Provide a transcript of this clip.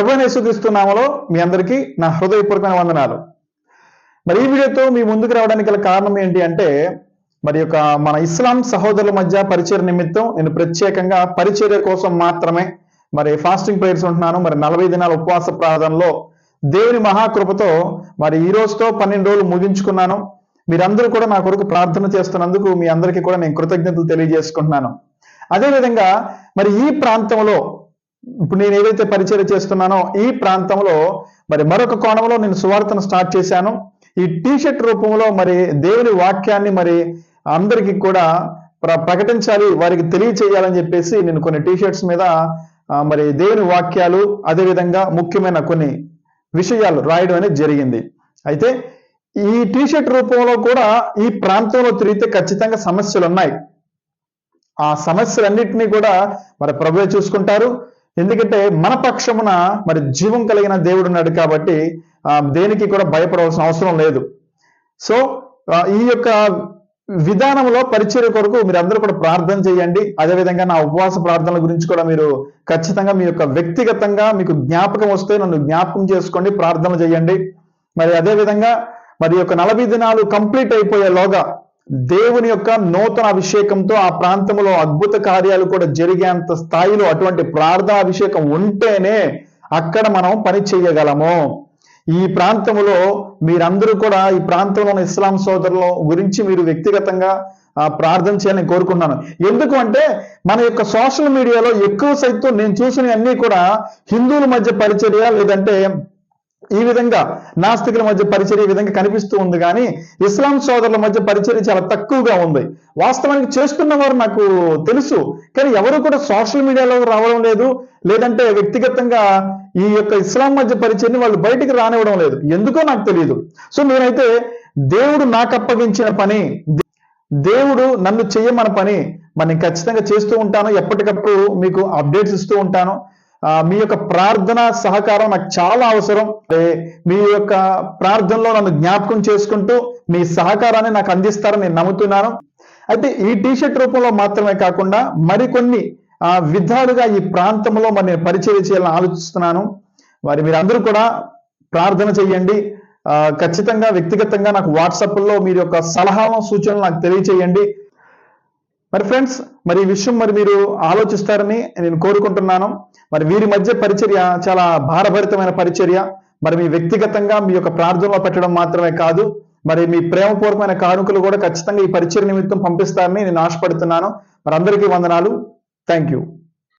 ప్రభుని యేసుక్రీస్తునామలో మీ అందరికీ నా హృదయపూర్వకమైన వందనాలు. మరి ఈ వీడియోతో మీ ముందుకు రావడానికి గల కారణం ఏంటి అంటే మరి యొక్క మన ఇస్లాం సహోదరుల మధ్య పరిచయ నిమిత్తం నేను ప్రత్యేకంగా పరిచర్య కోసం మాత్రమే మరి ఫాస్టింగ్ ప్రేయర్స్ ఉంటున్నాను. మరి నలభై దినాల ఉపవాస ప్రార్థనలో దేవుని మహాకృపతో మరి ఈ రోజుతో పన్నెండు రోజులు ముగించుకున్నాను. మీరందరూ కూడా నా కొరకు ప్రార్థన చేస్తున్నందుకు మీ అందరికీ కూడా నేను కృతజ్ఞతలు తెలియజేసుకుంటున్నాను. అదేవిధంగా మరి ఈ ప్రాంతంలో ఇప్పుడు నేను ఏదైతే పరిచయం చేస్తున్నానో ఈ ప్రాంతంలో మరి మరొక కోణంలో నేను సువార్తను స్టార్ట్ చేశాను. ఈ టీషర్ట్ రూపంలో మరి దేవుని వాక్యాన్ని మరి అందరికీ కూడా ప్ర ప్రకటించాలి వారికి తెలియచేయాలని చెప్పేసి నేను కొన్ని టీషర్ట్స్ మీద మరి దేవుని వాక్యాలు అదేవిధంగా ముఖ్యమైన కొన్ని విషయాలు రాయడం అనేది జరిగింది. అయితే ఈ టీషర్ట్ రూపంలో కూడా ఈ ప్రాంతంలో తిరిగితే ఖచ్చితంగా సమస్యలు ఉన్నాయి ఆ సమస్యలన్నింటినీ కూడా మరి ప్రభువే చూసుకుంటారు. ఎందుకంటే మన పక్షమున మరి జీవం కలిగిన దేవుడు ఉన్నాడు కాబట్టి దేనికి కూడా భయపడవలసిన అవసరం లేదు. సో ఈ యొక్క విధానంలో పరిచర్య కొరకు మీరు అందరూ కూడా ప్రార్థన చేయండి. అదేవిధంగా నా ఉపవాస ప్రార్థనల గురించి కూడా మీరు ఖచ్చితంగా మీ యొక్క వ్యక్తిగతంగా మీకు జ్ఞాపకం వస్తే నన్ను జ్ఞాపకం చేసుకోండి ప్రార్థన చేయండి. మరి అదేవిధంగా మరి యొక్క నలభై దినాలు కంప్లీట్ అయిపోయేలోగా దేవుని యొక్క నూతన అభిషేకంతో ఆ ప్రాంతంలో అద్భుత కార్యాలు కూడా జరిగేంత స్థాయిలో అటువంటి ప్రార్థన అభిషేకం ఉంటేనే అక్కడ మనం పని చేయగలము. ఈ ప్రాంతంలో మీరందరూ కూడా ఈ ప్రాంతంలో ఉన్న ఇస్లాం సోదరుల గురించి మీరు వ్యక్తిగతంగా ప్రార్థన చేయాలని కోరుకున్నాను ఎందుకు అంటే మన యొక్క సోషల్ మీడియాలో ఎక్కువ సైతం నేను చూసినవన్నీ కూడా హిందువుల మధ్య పరిచర్య లేదంటే ఈ విధంగా నాస్తికుల మధ్య పరిచర్య ఈ విధంగా కనిపిస్తూ ఉంది కానీ ఇస్లాం సోదరుల మధ్య పరిచర్య చాలా తక్కువగా ఉంది. వాస్తవానికి చేస్తున్న వారు నాకు తెలుసు కానీ ఎవరు కూడా సోషల్ మీడియాలో రావడం లేదు లేదంటే వ్యక్తిగతంగా ఈ యొక్క ఇస్లాం మధ్య పరిచర్ని వాళ్ళు బయటికి రానివ్వడం లేదు. ఎందుకో నాకు తెలియదు సో నేనైతే దేవుడు నాకు అప్పగించిన పని దేవుడు నన్ను చెయ్యమన పని మరి నేను ఖచ్చితంగా చేస్తూ ఉంటాను. ఎప్పటికప్పుడు మీకు అప్డేట్స్ ఇస్తూ ఉంటాను. మీ యొక్క ప్రార్థన సహకారం నాకు చాలా అవసరం. మీ యొక్క ప్రార్థనలో నన్ను జ్ఞాపకం చేసుకుంటూ మీ సహకారాన్ని నాకు అందిస్తారని నేను నమ్ముతున్నాను. అయితే ఈ టీషర్ట్ రూపంలో మాత్రమే కాకుండా మరికొన్ని ఆ, విధాలుగా ఈ ప్రాంతంలో మరి నేను పరిచయం చేయాలని ఆలోచిస్తున్నాను. మరి మీరందరూ కూడా ప్రార్థన చేయండి. ఆ, ఖచ్చితంగా వ్యక్తిగతంగా నాకు వాట్సాప్లో మీరు యొక్క సలహాలను సూచనలు నాకు తెలియచేయండి. మరి ఫ్రెండ్స్ మరి ఈ విషయం మరి మీరు ఆలోచిస్తారని నేను కోరుకుంటున్నాను. మరి వీరి మధ్య పరిచర్య చాలా భారభరితమైన పరిచర్య. మరి మీ వ్యక్తిగతంగా మీ యొక్క ప్రార్థనలో పెట్టడం మాత్రమే కాదు మరి మీ ప్రేమపూర్వకమైన కానుకలు కూడా ఖచ్చితంగా ఈ పరిచర్ నిమిత్తం పంపిస్తారని నేను ఆశపడుతున్నాను. మరి అందరికీ వందనాలు. Thank you